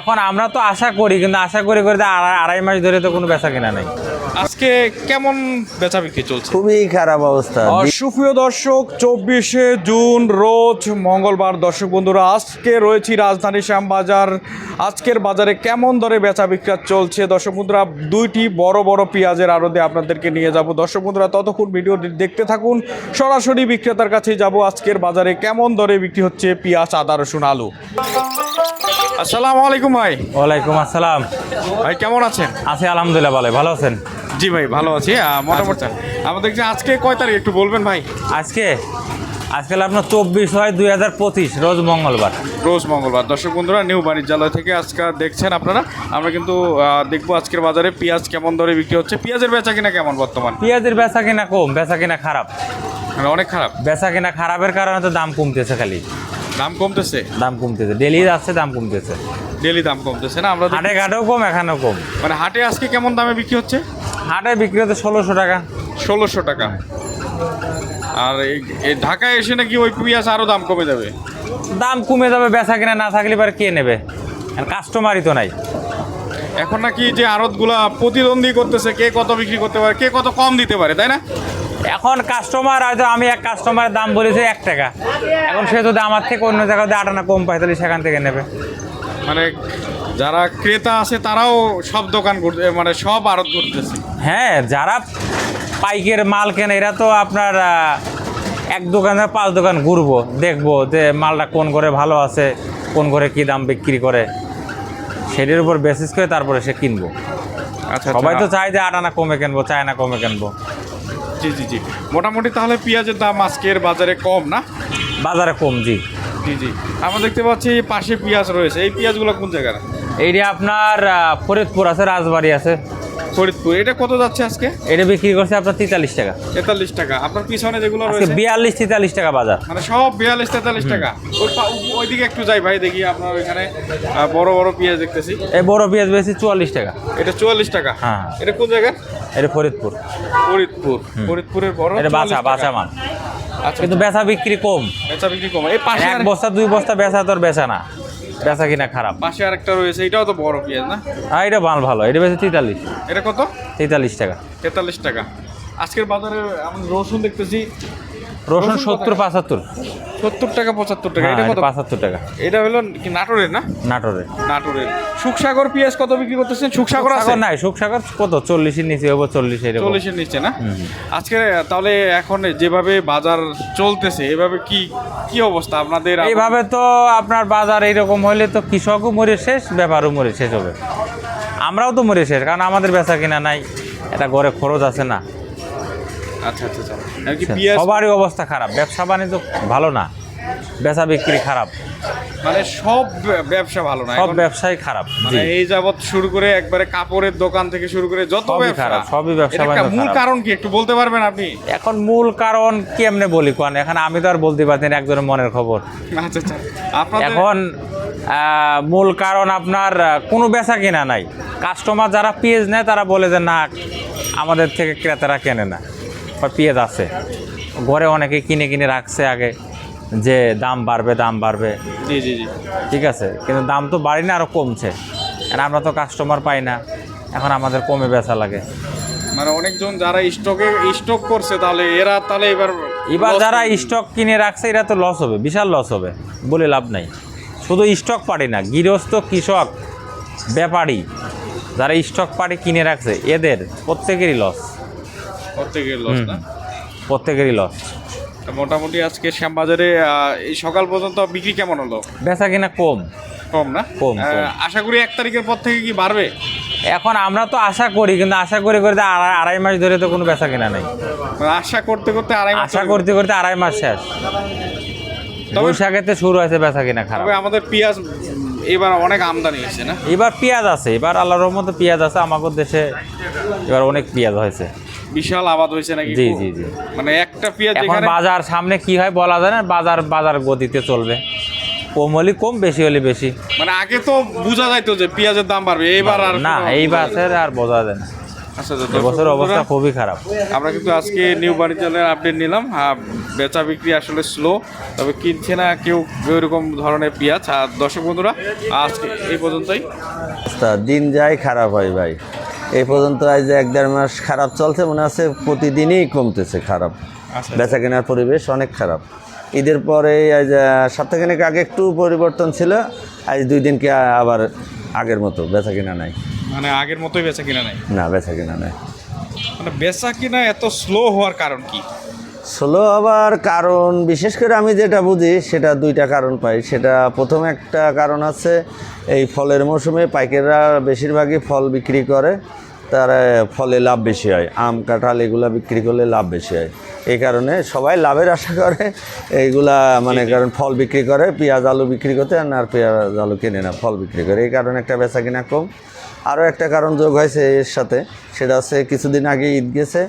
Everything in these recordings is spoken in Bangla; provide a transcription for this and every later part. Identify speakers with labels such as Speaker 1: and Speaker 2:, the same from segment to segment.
Speaker 1: এখন আমরা তো আশা করি কিন্তু আশা করি করে আড়াই আড়াই মাস ধরে তো কোনো বেচা কিনা নাই।
Speaker 2: আজকে কেমন বেচা বিক্রি চলছে?
Speaker 3: খুবই খারাপ অবস্থা।
Speaker 2: সুপ্রিয় দর্শক চব্বিশে জুন রোজ মঙ্গলবার। দর্শক বন্ধুরা আজকে রয়েছি রাজধানী শ্যামবাজার। আজকের বাজারে কেমন দরে বেচা বিক্রি চলছে? দর্শক বন্ধুরা দুইটি বড় বড় পেঁয়াজের আড়তে আপনাদেরকে নিয়ে যাব। দর্শক বন্ধুরা ততক্ষণ ভিডিও দেখতে থাকুন। সরাসরি বিক্রেতার কাছে যাব। আজকের বাজারে কেমন দরে বিক্রি হচ্ছে পেঁয়াজ আদা রসুন আলু? আসসালামু আলাইকুম ভাই।
Speaker 1: ওয়ালাইকুম আসসালাম।
Speaker 2: ভাই কেমন আছেন?
Speaker 1: আছি আলহামদুলিল্লাহ ভালো ভালো আছেন?
Speaker 2: জি ভাই ভালো আছি। মোটামুটি। আমাদের যে আজকে কয় তারিখ একটু বলবেন ভাই?
Speaker 1: আজকে? আজকাল আপনার চব্বিশ হয় দুই হাজার পঁচিশ রোজ মঙ্গলবার।
Speaker 2: রোজ মঙ্গলবার। দর্শক বন্ধুরা নিউ বাণিজ্যালয় থেকে আজকে দেখছেন আপনারা। আমরা কিন্তু দেখব আজকের বাজারে পেঁয়াজ কেমন দরে বিক্রি হচ্ছে। পেঁয়াজের বেচা কিনা কেমন বর্তমান?
Speaker 1: পেঁয়াজের বেচা কিনা কম বেচা কিনা খারাপ।
Speaker 2: মানে অনেক খারাপ।
Speaker 1: বেচা কিনা খারাপের কারণে তো দাম কমতেছে খালি।
Speaker 2: দাম কমতেছে?
Speaker 1: দাম কমতেছে। ডেলি যাচ্ছে দাম কমতেছে।
Speaker 2: ডেলি দাম কমতেছে না? আমরা
Speaker 1: হাটে ঘাটেও কম এখানেও কম।
Speaker 2: মানে হাটে আজকে কেমন দামে বিক্রি হচ্ছে?
Speaker 1: হাটে বিক্রি হতে ষোলোশো টাকা।
Speaker 2: ষোলোশো টাকা। আর এই- এই ঢাকায় এসে নাকি ওই পেঁয়াজ আরও দাম কমে যাবে?
Speaker 1: দাম কমে যাবে বেচা কিনা না থাকলে এবার কে নেবে? আর কাস্টমারই তো নাই।
Speaker 2: এখন নাকি যে আড়তগুলা প্রতিদ্বন্দ্বী করতেছে কে কত বিক্রি করতে পারে কে কত কম দিতে পারে তাই না?
Speaker 1: এখন কাস্টমার হয়তো আমি এক কাস্টমারের দাম বলেছি এক টাকা। এখন সে যদি আমার থেকে অন্য জায়গাতে আটানা কম পায় তাহলে সেখান থেকে নেবে।
Speaker 2: মানে যারা ক্রেতা আছে তারাও সব দোকান করতে মানে সব আড়ত করতেছে
Speaker 1: হ্যাঁ যারা পাইকের মাল কেনে এরা তো আপনার এক দোকান পাঁচ দোকান ঘুরবো দেখব যে মালটা কোন করে ভালো আছে কোন করে কি দাম বিক্রি করে। সেটির উপর বেসিস করে তারপরে সে কিনবো।
Speaker 2: আচ্ছা
Speaker 1: সবাই তো
Speaker 2: আচ্ছা।
Speaker 1: চায় যে আটানা কমে কিনবো চায় না কমে কিনবো।
Speaker 2: জি জি জি। মোটামুটি তাহলে পেঁয়াজের দাম আজকের বাজারে কম না?
Speaker 1: বাজারে কম জি।
Speaker 2: জি জি। আমরা দেখতে পাচ্ছি পাশে পেঁয়াজ রয়েছে। এই পেঁয়াজগুলো কোন জায়গায়
Speaker 1: এইটা আপনার ফরিদপুর আছে রাজবাড়ি আছে।
Speaker 2: ফরিদপুর এটা কত যাচ্ছে আজকে?
Speaker 1: এটা বিক্রি করছে আপনার তেতাল্লিশ টাকা।
Speaker 2: তেতাল্লিশ টাকা। আপনার পিছনে যেগুলো রয়েছে?
Speaker 1: বিয়াল্লিশ তেতাল্লিশ টাকা বাজার।
Speaker 2: মানে সব বিয়াল্লিশ তেতাল্লিশ টাকা। ওইদিকে একটু যাই ভাই দেখি আপনার ওইখানে বড় বড় পেঁয়াজ দেখতেছি।
Speaker 1: এই বড় পেঁয়াজ বেশি চুয়াল্লিশ টাকা।
Speaker 2: এটা চুয়াল্লিশ টাকা?
Speaker 1: হ্যাঁ।
Speaker 2: এটা কোন জায়গা
Speaker 1: এটা ফরিদপুর।
Speaker 2: ফরিদপুর। ফরিদপুরের বড়
Speaker 1: এটা বাছা
Speaker 2: 44
Speaker 1: বাছা। মাল।
Speaker 2: আচ্ছা
Speaker 1: কিন্তু বেচা বিক্রি কম।
Speaker 2: বেচা বিক্রি কম। এই পাশে
Speaker 1: এক বস্তা দুই বস্তা বেচা তোর বেচা না। বেচা কিনা খারাপ।
Speaker 2: পাশে আরেকটা রয়েছে এটাও তো বড় পেঁয়াজ না?
Speaker 1: আর এটা মাল ভালো এটা বেশি তেতাল্লিশ।
Speaker 2: এটা কত?
Speaker 1: তেতাল্লিশ টাকা।
Speaker 2: তেতাল্লিশ টাকা। আজকের বাজারে আমি রসুন দেখতেছি
Speaker 1: রসুন সত্তর পঁচাত্তর
Speaker 2: সত্তর টাকা পঁচাত্তর টাকা
Speaker 1: হ্যাঁ
Speaker 2: এটা কত?
Speaker 1: পঁচাত্তর টাকা।
Speaker 2: এটা হলো কি নাটোরের না?
Speaker 1: নাটোরে
Speaker 2: নাটোরের। সুখসাগর পেঁয়াজ কত বিক্রি করতেছেন? সুখসাগর আছে?
Speaker 1: নাই সুখসাগর কত? চল্লিশের নিচে হব চল্লিশ
Speaker 2: চল্লিশের নিচে না? আজকে তাহলে এখন যেভাবে বাজার চলতেছে এভাবে কি কি অবস্থা আপনাদের?
Speaker 1: এইভাবে তো আপনার বাজার এইরকম হলে তো কৃষকও মরে শেষ ব্যাপারও মরে শেষ হবে। আমরাও তো মরে শেষ কারণ আমাদের বেচা কিনা নাই। এটা ঘরে খরচ আছে না।
Speaker 2: আচ্ছা আচ্ছা আচ্ছা। কি পেঁয়াজ
Speaker 1: সবারই অবস্থা খারাপ। ব্যবসা বাণিজ্য ভালো না। বেচা বিক্রি খারাপ।
Speaker 2: মানে সব ব্যবসা ভালো না।
Speaker 1: সব
Speaker 2: এখন
Speaker 1: ব্যবসাই খারাপ
Speaker 2: মানে এই যাবত শুরু করে একবারে কাপড়ের দোকান থেকে শুরু করে যত ব্যবসা
Speaker 1: খারাপ, সবই ব্যবসা
Speaker 2: মূল কারণ কি? একটু বলতে পারবেন আপনি?
Speaker 1: এখন মূল কারণ কেমনে বলি কোন? এখন আমি তো আর বলতে পারছি না একজনের মনের খবর।
Speaker 2: আচ্ছা আচ্ছা।
Speaker 1: এখন আহ, মূল কারণ আপনার কোনো বেচা কেনা নাই। কাস্টমার যারা পেজ নেয় তারা বলে যে না আমাদের থেকে ক্রেতারা কেনে না। বা পেঁয়াজ আছে। ঘরে অনেকে কিনে কিনে রাখছে আগে যে দাম বাড়বে দাম বাড়বে।
Speaker 2: জি জি জি।
Speaker 1: ঠিক আছে? কিন্তু দাম তো বাড়ি না আরও কমছে। আর আমরা তো কাস্টমার পাই না। এখন আমাদের কমে বেচা লাগে।
Speaker 2: মানে অনেকজন যারা স্টকে স্টক করছে তাহলে এরা তাহলে এবার
Speaker 1: এবার যারা স্টক কিনে রাখছে এরা তো লস হবে বিশাল লস হবে বলে লাভ নাই। শুধু স্টক পার্টি না গৃহস্থ কৃষক ব্যাপারী যারা স্টক পার্টি কিনে রাখছে এদের প্রত্যেকেরই লস প্রত্যেকেরই লস
Speaker 2: তা মোটামুটি আজকে শ্যামবাজারে এই সকাল পর্যন্ত বিক্রি কেমন হলো?
Speaker 1: বেচা কিনা কম।
Speaker 2: কম না?
Speaker 1: কম,
Speaker 2: আশা করি এক তারিখের পর থেকে কি বাড়বে?
Speaker 1: এখন আমরা তো আশা করি কিন্তু আশা করে করতে আড়াই মাস ধরে তো কোনো বেচা কিনা নেই।
Speaker 2: মানে আশা করতে করতে আড়াই মাস
Speaker 1: আশা করতে করতে আড়াই মাস শেষ। বৈশাখেতে শুরু হয়েছে বেচা কিনা খারাপ।
Speaker 2: আমাদের পেঁয়াজ এবার অনেক আমদানি হয়েছে না?
Speaker 1: এবার পেঁয়াজ আছে এবার আল্লাহর রহমতে পেঁয়াজ আছে আমাদের দেশে এবার অনেক পেঁয়াজ হয়েছে।
Speaker 2: বিশাল আবাদ হয়েছে নাকি?
Speaker 1: জি জি জি।
Speaker 2: মানে একটা পেঁয়াজ
Speaker 1: এখন বাজার সামনে কি হয় বলা যায় না বাজার বাজার গতিতে চলবে। কম হলে কম বেশি হলে বেশি।
Speaker 2: মানে আগে তো বোঝা যাইতো যে পেঁয়াজের দাম বাড়বে এইবার আর
Speaker 1: না
Speaker 2: কোনো
Speaker 1: এই
Speaker 2: বোঝা যায়
Speaker 1: বাসের আর বোঝা যায় না। এবছর
Speaker 2: দর্শক
Speaker 1: অবস্থা খুবই খারাপ।
Speaker 2: আমরা কিন্তু আজকে নিউ বাণিজ্যালয়ের আপডেট নিলাম। বেচা বিক্রি আসলে স্লো তবে কিনছে না কেউ এরকম ধরনের পেঁয়াজ। আর দর্শক বন্ধুরা আজকে এই পর্যন্তই।
Speaker 3: দিন যায় খারাপ হয় ভাই। এই পর্যন্ত আজ এক দেড় মাস খারাপ চলছে মনে আছে প্রতিদিনই কমতেছে খারাপ।
Speaker 2: আচ্ছা।
Speaker 3: বেচা কেনার পরিবেশ অনেক খারাপ। ঈদের পরে আজ সপ্তাহখানেক আগে একটু পরিবর্তন ছিল আজ দুই দিনকে আবার আগের মতো বেচা কেনা নাই।
Speaker 2: মানে আগের মতোই বেচা কিনা নাই?
Speaker 3: না বেচা কেনা নাই।
Speaker 2: মানে বেচা কিনা এত স্লো হওয়ার কারণ কি?
Speaker 3: স্লো হওয়ার কারণ বিশেষ করে আমি যেটা বুঝি সেটা দুইটা কারণ পাই। সেটা প্রথম একটা কারণ আছে এই ফলের মৌসুমে পাইকাররা বেশিরভাগই ফল বিক্রি করে তার ফলে লাভ বেশি হয়। আম কাঁঠাল এগুলা বিক্রি করলে লাভ বেশি হয়। এই কারণে সবাই লাভের আশা করে এইগুলা মানে কারণ ফল বিক্রি করে পেঁয়াজ আলু বিক্রি করতে আর না আর পেঁয়াজ আলু কেনে না ফল বিক্রি করে। এই কারণে একটা বেচা কিনা কম। আরও একটা কারণ যোগ হয়েছে এর সাথে, সেটা হচ্ছে কিছুদিন আগে ঈদ গেছে,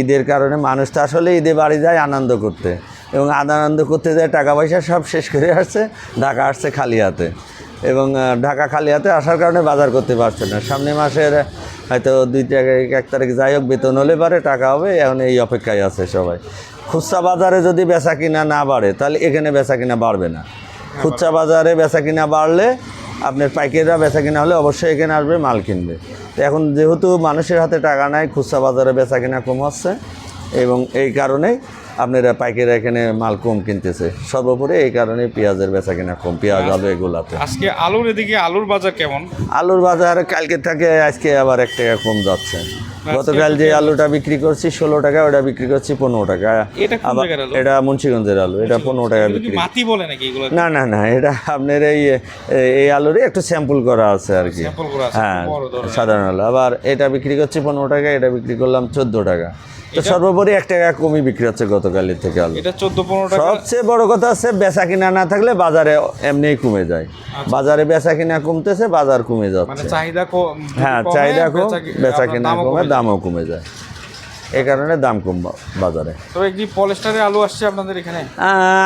Speaker 3: ঈদের কারণে মানুষ তো আসলে ঈদে বাড়ি যায় আনন্দ করতে। এবং আনন্দ করতে যায় টাকা পয়সা সব শেষ করে আসছে, ঢাকা আসছে খালি হাতে। এবং ঢাকা খালি হাতে আসার কারণে বাজার করতে পারছে না। সামনে মাসের, হয়তো দুই তারিখ, এক তারিখ যাই হোক, বেতন হলে পারে, টাকা হবে, এখন এই অপেক্ষায় আছে সবাই। খুচরা বাজারে যদি বেচা কিনা না বাড়ে, তাহলে এখানে বেচা কিনা বাড়বে না। খুচরা বাজারে বেচা কিনা বাড়লে আপনার পাইকারিরা বেচা কিনা হলে অবশ্যই এখানে আসবে, মাল কিনবে। তো এখন যেহেতু মানুষের হাতে টাকা নাই, খুচরা বাজারে বেচা কিনা কম হচ্ছে এবং এই কারণেই আপনারা পাইকারিরা এখানে মাল কম কিনতেছে। সর্বোপরি এই কারণে পেঁয়াজের বেচা কিনা কম। পেঁয়াজ আলু এগুলাতে।
Speaker 2: আজকে আলুর এদিকে আলুর বাজার কেমন?
Speaker 3: আলুর বাজার কালকে থেকে আজকে আবার এক টাকা কম যাচ্ছে। গতকাল যে আলুটা বিক্রি করছি ষোলো টাকা ওটা বিক্রি করছি পনেরো টাকা।
Speaker 2: এটা
Speaker 3: আবার মুন্সিগঞ্জের আলু এটা পনেরো টাকা বিক্রি।
Speaker 2: মাটি বলে নাকি এগুলো?
Speaker 3: না না না এটা আপনার এই এই আলুরই একটু স্যাম্পল করা আছে আর কি। হ্যাঁ সাধারণ আলু। আবার এটা বিক্রি করছি পনেরো টাকা এটা বিক্রি করলাম চোদ্দ টাকা। তো সর্বোপরি এক টাকা কমই বিক্রি হচ্ছে গতকালের থেকে আলু।
Speaker 2: এটা চোদ্দ পনেরো টাকা
Speaker 3: সবচেয়ে বড় কথা হচ্ছে বেচা কিনা না থাকলে বাজারে এমনিই কমে যায়। বাজারে বেচা কিনা কমতেছে বাজার কমে
Speaker 2: মানে
Speaker 3: যাচ্ছে।
Speaker 2: চাহিদা
Speaker 3: হ্যাঁ চাহিদা কম
Speaker 2: বেচা
Speaker 3: কিনা কমে দামও কমে যায়। এই কারণে দাম কম বাজারে।
Speaker 2: তবে পলেস্টারের আলু আসছে আপনাদের এখানে?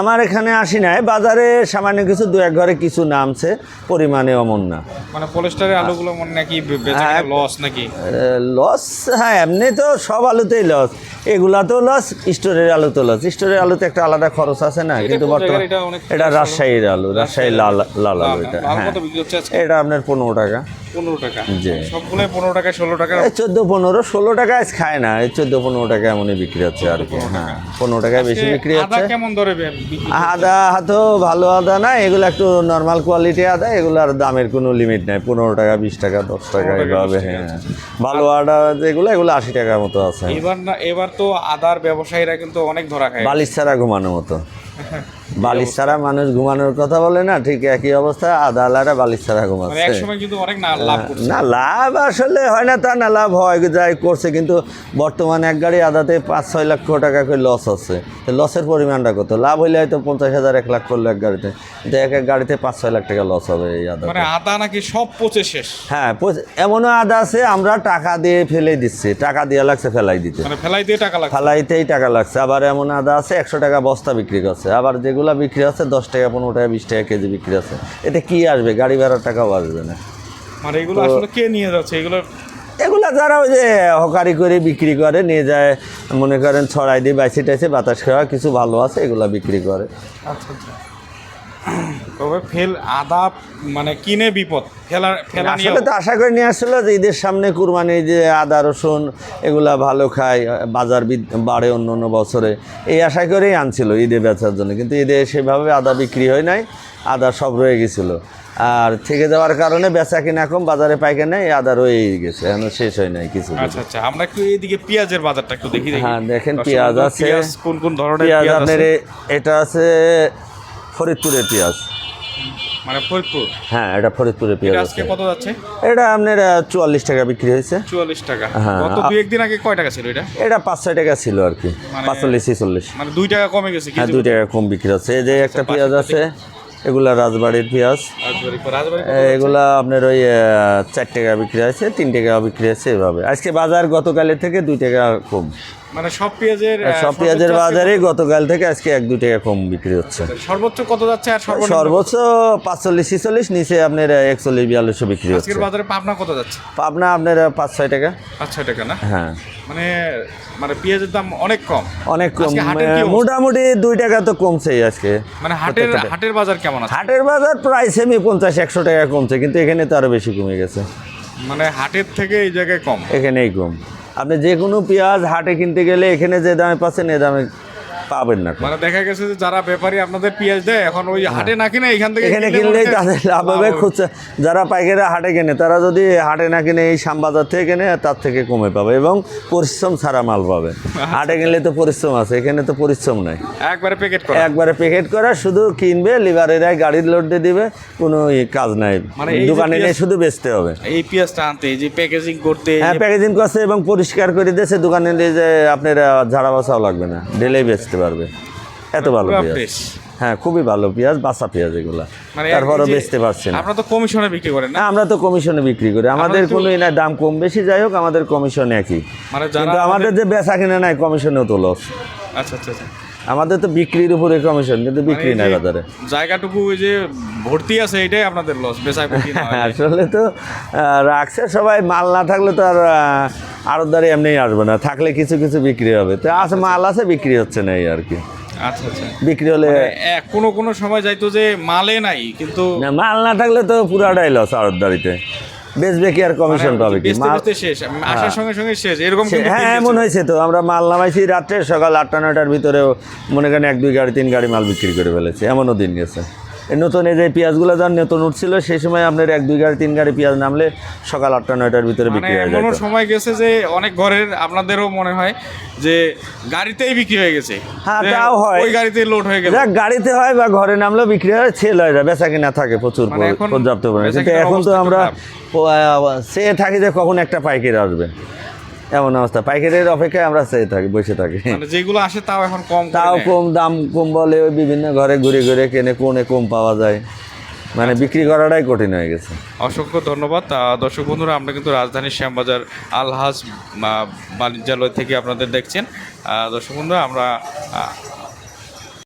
Speaker 3: আমার এখানে আসি নাই। বাজারে সামান্য কিছু দু এক ঘরে কিছু নামছে পরিমাণে অমন না।
Speaker 2: মানে পলেস্টারের আলুগুলো মনে নাকি বে- বেচা
Speaker 3: হ্যাঁ।
Speaker 2: লস নাকি?
Speaker 3: লস হ্যাঁ এমনি তো সব আলুতেই লস এগুলা তো লস স্টোরের আলু তো লস স্টোরের আলুতে একটা আলাদা খরচ আছে না কিন্তু
Speaker 2: কোন
Speaker 3: বর্তমান
Speaker 2: এটা
Speaker 3: রাজশাহীর আলু। রাজশাহী লাল লাল আলু এটা। হ্যাঁ। এটা আপনার পনেরো টাকা।
Speaker 2: পনেরো টাকা।
Speaker 3: জি।
Speaker 2: সবগুলো পনেরো টাকা ষোলো টাকা
Speaker 3: চোদ্দ পনেরো ষোলো টাকা খায় না এই চোদ্দ পনেরো টাকা এমনই বিক্রি হচ্ছে আর কি হ্যাঁ। পনেরো টাকায় বেশি বিক্রি হচ্ছে।
Speaker 2: কেমন বে-
Speaker 3: আদা হাতও ভালো আদা না এগুলো একটু নর্মাল কোয়ালিটি আদা এগুলো আর দামের কোনো লিমিট নাই। পনেরো টাকা বিশ টাকা দশ টাকা
Speaker 2: টাকা,
Speaker 3: এভাবে হ্যাঁ। ভালো আদা যেগুলো এগুলো আশি টাকার মতো আছে।
Speaker 2: এবার না এবার তো আদার ব্যবসায়ীরা কিন্তু অনেক ধরা খায়।
Speaker 3: বালিশ ছাড়া ঘুমানোর মতো। বালিশ ছাড়া মানুষ ঘুমানোর কথা বলে না ঠিক একই অবস্থা আদা আলারা বালিশ ছাড়া
Speaker 2: মানে
Speaker 3: ঘুমাচ্ছে
Speaker 2: অনেক না লাভ
Speaker 3: আসলে হয় না তা না লাভ হয় যাই করছে কিন্তু বর্তমানে এক গাড়ি আদাতে পাঁচ ছয় লক্ষ টাকা করে লস আছে তো লসের পরিমাণটা কত? লাভ হইলে হয়তো পঞ্চাশ হাজার এক লাখ করল এক গাড়িতে। কিন্তু এক এক গাড়িতে পাঁচ ছয় লাখ টাকা লস হবে এই আদা
Speaker 2: মানে আদা নাকি সব পচে শেষ।
Speaker 3: হ্যাঁ এমনও আদা আছে আমরা টাকা দিয়ে ফেলে দিচ্ছি। টাকা দিয়ে লাগছে ফেলাই দিতে।
Speaker 2: মানে ফেলাই দিয়ে টাকা লাগছে।
Speaker 3: ফালাইতেই টাকা লাগছে। আবার এমন আদা আছে একশো টাকা বস্তা বিক্রি করছে। আবার যেগুলা বিক্রি আছে দশ টাকা পনেরো টাকা বিশ টাকা কেজি বিক্রি আছে। এতে কি আসবে? গাড়ি ভাড়ার টাকাও আসবে না।
Speaker 2: মানে এগুলো আসলে কে নিয়ে যাচ্ছে? এগুলো
Speaker 3: এগুলা যারা ওই যে হকারি করে বিক্রি করে নিয়ে যায় মনে করেন ছড়াই দিয়ে বাইসি টাইসে বাতাস খাওয়া কিছু ভালো আছে এগুলা বিক্রি করে।
Speaker 2: আচ্ছা আচ্ছা। তবে ফেল আদা মানে কিনে বিপদ ফেলা ফেলা
Speaker 3: আসলে তো আশা করে নিয়ে আসছিল যে ঈদের সামনে কুরবানি যে আদা রসুন এগুলা ভালো খায় বাজার বাড়ে অন্য অন্য বছরে। এই আশা করেই আনছিল ঈদে বেচার জন্য কিন্তু ঈদে সেভাবে আদা বিক্রি হয় নাই আদা সব রয়ে গেছিল। আর থেকে যাওয়ার কারণে বেচা কিনা কম বাজারে পাইকারি নেই আদা রয়েই গেছে এখনও শেষ হয় নাই কিছু
Speaker 2: আচ্ছা আচ্ছা আমরা একটু এইদিকে পেঁয়াজের বাজারটা একটু দেখি
Speaker 3: হ্যাঁ, দেখেন পেঁয়াজ আছে।
Speaker 2: কোন কোন ধরনের
Speaker 3: পেঁয়াজ আপনার এটা আছে ফরিদপুরের পেঁয়াজ।
Speaker 2: মানে ফরিদপুর?
Speaker 3: হ্যাঁ এটা ফরিদপুরের পেঁয়াজ
Speaker 2: আজকে কত যাচ্ছে?
Speaker 3: এটা আপনার চুয়াল্লিশ টাকা বিক্রি হয়েছে।
Speaker 2: চুয়াল্লিশ টাকা।
Speaker 3: হ্যাঁ।
Speaker 2: গত দুই একদিন আগে কয় টাকা ছিল এটা?
Speaker 3: এটা পাঁচ ছয় টাকা ছিল আর কি।
Speaker 2: মানে-
Speaker 3: পাঁচচল্লিশ ছিচল্লিশ।
Speaker 2: মানে দুই টাকা কমে গেছে
Speaker 3: হ্যাঁ দুই টাকা কম বিক্রি হচ্ছে। এই যে একটা পেঁয়াজ আছে এগুলা রাজবাড়ির পেঁয়াজ। এগুলা আপনার ওই চার টাকা বিক্রি আছে তিন টাকা বিক্রি আছে এভাবে। আজকে বাজার গতকালের থেকে দুই টাকা কম।
Speaker 2: মানে সব পেঁয়াজের
Speaker 3: সব পেঁয়াজের বাজারে গতকাল থেকে আজকে এক দু টাকা কম বিক্রি হচ্ছে।
Speaker 2: সর্বোচ্চ কত যাচ্ছে আর
Speaker 3: সর্বোচ্চ পাঁচচল্লিশ ছিচল্লিশ নিচে আপনার একচল্লিশ বিয়াল্লিশশো বিক্রি হচ্ছে।
Speaker 2: আজকের বাজারে পাবনা কত যাচ্ছে?
Speaker 3: পাবনা আপনার পাঁচ ছয় টাকা।
Speaker 2: পাঁচ ছয় টাকা না?
Speaker 3: হ্যাঁ।
Speaker 2: মানে মানে পেঁয়াজের দাম অনেক কম।
Speaker 3: অনেক কম? মোটামুটি দুই টাকা তো কমছে আজকে।
Speaker 2: মানে হাটের হাটের বাজার কেমন আছে?
Speaker 3: হাটের বাজার প্রায় সেমি পঞ্চাশ একশো টাকা কমছে কিন্তু এখানে তো আরও বেশি কমে গেছে।
Speaker 2: মানে হাটের থেকে এই জায়গায় কম?
Speaker 3: এখানেই কম। আপনি যে কোনো পেঁয়াজ হাটে কিনতে গেলে এখানে যে দামে পাচ্ছেন এ দামে পাবেন না।
Speaker 2: মানে দেখা গেছে যে যারা ব্যাপারী আপনাদের পেঁয়াজ দেয় এখন ওই হাটে না কিনে এখান থেকে
Speaker 3: এখানে কিনলেই তাদের লাভ হবে। খুচরা যারা পাইকারি হাটে কেনে তারা যদি হাটে না কিনে এই শ্যামবাজার থেকে কেনে তার থেকে কমে পাবে এবং পরিশ্রম ছাড়া মাল পাবে। হাটে কিনলে তো পরিশ্রম আছে এখানে তো পরিশ্রম নাই।
Speaker 2: একবারে প্যাকেট করা।
Speaker 3: একবারে প্যাকেট করা শুধু কিনবে লিভারেরাই গাড়ির লোড দিয়ে দিবে কোনো কাজ নাই।
Speaker 2: মানে
Speaker 3: দোকানে নিয়ে শুধু বেচতে হবে।
Speaker 2: এই পেঁয়াজটা আনতে যে প্যাকেজিং করতে
Speaker 3: হ্যাঁ প্যাকেজিং করছে এবং পরিষ্কার করে দিয়েছে দোকানে নিয়ে যে আপনার ঝাড়া বাসাও লাগবে না ডেলেই বেচতে পারবে। এত ভালো পেঁয়াজ। হ্যাঁ খুবই ভালো পেঁয়াজ বাসা পেঁয়াজ এগুলা।
Speaker 2: মানে
Speaker 3: তারপরও বেচতে পারছি না।
Speaker 2: আমরা তো কমিশনে বিক্রি করেন না?
Speaker 3: না আমরা তো কমিশনে বিক্রি করি। আমাদের কোনো না দাম কম বেশি যাই হোক আমাদের কমিশন একই।
Speaker 2: মানে
Speaker 3: কিন্তু আমাদের যে বেচা কিনা নাই কমিশনেও তো লস
Speaker 2: আচ্ছা আচ্ছা আচ্ছা।
Speaker 3: আমাদের তো বিক্রির উপরে কমিশন কিন্তু বিক্রি
Speaker 2: মানে
Speaker 3: নাই বাজারে।
Speaker 2: জায়গাটুকু ওই যে ভর্তি আছে এটাই আপনাদের লস বিক্রি না হয়।
Speaker 3: আসলে তো রাখছে সবাই মাল না থাকলে তো আর আরদারি এমনি আসবে না। থাকলে কিছু কিছু বিক্রি হবে। তো আছে মাল আছে বিক্রি হচ্ছে না এই আর কি।
Speaker 2: আচ্ছা আচ্ছা।
Speaker 3: বিক্রি হলে
Speaker 2: কোনো কোনো সময় যাইতো যে মালে নাই কিন্তু
Speaker 3: মাল না থাকলে তো পুরাটাই লস আরদারিতে বেচবে কি আর কমিশন
Speaker 2: মানে
Speaker 3: পাবে কি?
Speaker 2: শেষ আসার সঙ্গে সঙ্গে শেষ এরকম
Speaker 3: হ্যাঁ এমন হয়েছে তো আমরা মাল নামাইছি রাত্রে সকাল আটটা নয়টার ভিতরেও মনে করেন এক দুই গাড়ি তিন গাড়ি মাল বিক্রি করে ফেলেছি এমনও দিন গেছে। নতুন এই যে পেঁয়াজগুলো যার নতুন উঠছিল সেই সময় আপনার এক দুই গাড়ি তিন গাড়ি পেঁয়াজ নামলে সকাল আটটা নয়টার ভিতরে
Speaker 2: মানে
Speaker 3: বিক্রি হয়ে যায়
Speaker 2: সময় গেছে যে অনেক ঘরের আপনাদেরও মনে হয় যে গাড়িতেই বিক্রি হয়ে গেছে।
Speaker 3: হ্যাঁ, তাও হয়।
Speaker 2: ওই গাড়িতে লোড হয়ে
Speaker 3: গেছে গাড়িতে হয় বা ঘরে নামলেও বিক্রি হয় সেল হয় বেচা কিনা থাকে প্রচুর
Speaker 2: মানে
Speaker 3: পর্যাপ্ত পরিমাণে। কিন্তু এখন তো আমরা সে থাকি যে কখন একটা পাইকারি আসবে। এমন অবস্থা। পাইকারের অপেক্ষায় আমরা সেই থাকি বসে থাকি।
Speaker 2: মানে যেগুলো আসে তাও এখন কম
Speaker 3: তাও কম দাম কম বলে ওই বিভিন্ন ঘরে ঘুরে ঘুরে কেনে কোনে কম পাওয়া যায়। মানে বিক্রি করাটাই কঠিন হয়ে গেছে।
Speaker 2: অসংখ্য ধন্যবাদ। দর্শক বন্ধুরা আমরা কিন্তু রাজধানীর শ্যামবাজার আলহাজ বাণিজ্যালয় থেকে আপনাদের দেখছেন। দর্শক বন্ধুরা আমরা